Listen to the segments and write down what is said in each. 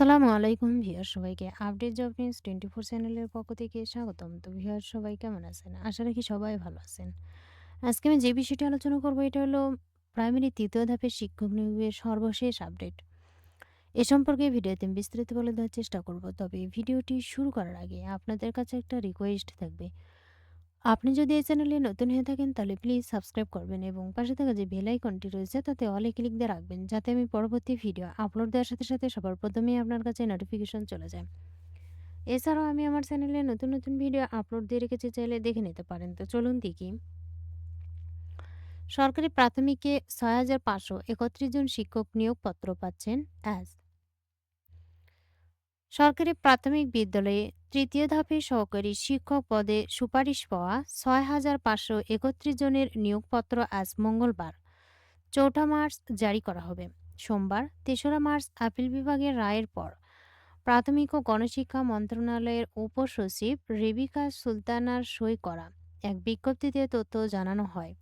আসসালামু আলাইকুম ভিউয়ার সবাইকে update job news twenty four চ্যানেলের পক্ষ থেকে স্বাগতম। তো ভিউয়ার সবাই কেমন আছেন? আশা রাখি সবাই ভালো আছেন। আজকে আমি যে বিষয়টি আলোচনা করব, এটা হলো প্রাইমারি তৃতীয় ধাপের শিক্ষক নিয়োগের সর্বশেষ আপডেট। এ সম্পর্কে ভিডিওতে আমি বিস্তারিত বলে দেওয়ার চেষ্টা করব, তবে ভিডিওটি শুরু করার আগে আপনাদের কাছে একটা রিকোয়েস্ট থাকবে। আপনি যদি এই চ্যানেলে নতুন হয়ে থাকেন, তাহলে প্লিজ সাবস্ক্রাইব করবেন এবং পাশে থাকা যে বেল আইকনটি রয়েছে, তাতে অলে ক্লিক দিয়ে রাখবেন, যাতে আমি পরবর্তী ভিডিও আপলোড দেওয়ার সাথে সাথে সবার প্রথমেই আপনার কাছে নোটিফিকেশন চলে যায়। এছাড়াও আমি আমার চ্যানেলে নতুন নতুন ভিডিও আপলোড দিয়ে রেখেছি, চাইলে দেখে নিতে পারেন। তো চলুন দেখি। সরকারি প্রাথমিকে ছয় হাজার পাঁচশো একত্রিশ জন শিক্ষক নিয়োগপত্র পাচ্ছেন অ্যাজ সরকারি প্রাথমিক বিদ্যালয়ে তৃতীয় ধাপে সহকারী শিক্ষক পদে সুপারিশ পাওয়া ছয় হাজার পাঁচশো একত্রিশ জনের নিয়োগপত্র আজ মঙ্গলবার, চৌঠা মার্চ জারি করা হবে। সোমবার, তেসরা মার্চ আপিল বিভাগের রায়ের পর প্রাথমিক ও গণশিক্ষা মন্ত্রণালয়ের উপসচিব রেবিকা সুলতানার সই করা এক বিজ্ঞপ্তিতে তথ্য জানানো হয়।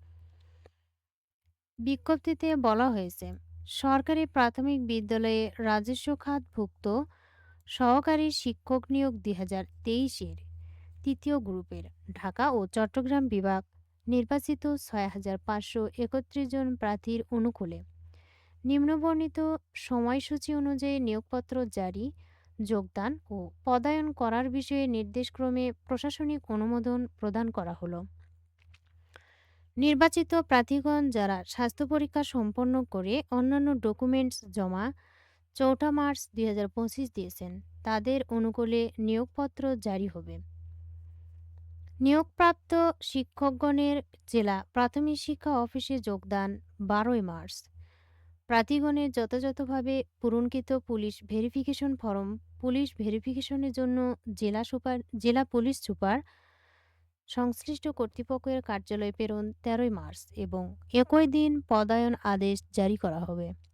বিজ্ঞপ্তিতে বলা হয়েছে, সরকারি প্রাথমিক বিদ্যালয়ে রাজস্ব খাতভুক্ত সহকারী শিক্ষক নিয়োগ দুই হাজার তেইশের তৃতীয় গ্রুপের ঢাকা ও চট্টগ্রাম বিভাগ নির্বাচিত ছয় হাজার পাঁচশো একত্রিশ জন প্রার্থীর অনুকূলে। নিম্নবর্ণিত সময়সূচি অনুযায়ী নিয়োগপত্র জারি, যোগদান ও পদায়ন করার বিষয়ে নির্দেশক্রমে প্রশাসনিক অনুমোদন প্রদান করা হলো। নির্বাচিত প্রার্থীগণ যারা স্বাস্থ্য পরীক্ষা সম্পন্ন করে অন্যান্য ডকুমেন্টস জমা চৌঠা মার্চ দুই হাজার পঁচিশ দিয়েছেন। তাদের অনুকূলে নিয়োগপত্র জারি হবে। নিয়োগপ্রাপ্ত শিক্ষকগণের জেলা প্রাথমিক শিক্ষা অফিসে যোগদান বারোই মার্চ। প্রার্থীগণের যথাযথভাবে পূরণকৃত পুলিশ ভেরিফিকেশন ফরম, পুলিশ ভেরিফিকেশনের জন্য জেলা সুপার, জেলা পুলিশ সুপার সংশ্লিষ্ট কর্তৃপক্ষের কার্যালয়ে প্রেরণ তেরোই মার্চ এবং একই দিন পদায়ন আদেশ জারি করা হবে।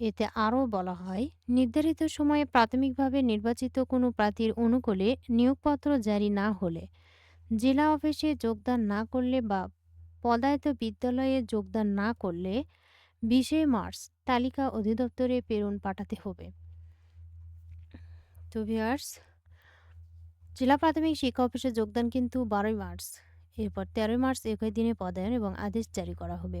এতে আরও বলা হয়, নির্ধারিত সময়ে প্রাথমিকভাবে নির্বাচিত কোনো প্রার্থীর অনুকূলে নিয়োগপত্র জারি না হলে, জেলা অফিসে যোগদান না করলে বা পদায়িত বিদ্যালয়ে যোগদান না করলে বিশে মার্চ তালিকা অধিদপ্তরে প্রেরণ পাঠাতে হবে। তো জেলা প্রাথমিক শিক্ষা অফিসে যোগদান কিন্তু বারোই মার্চ, এরপর তেরোই মার্চ একই দিনে পদায়ন এবং আদেশ জারি করা হবে।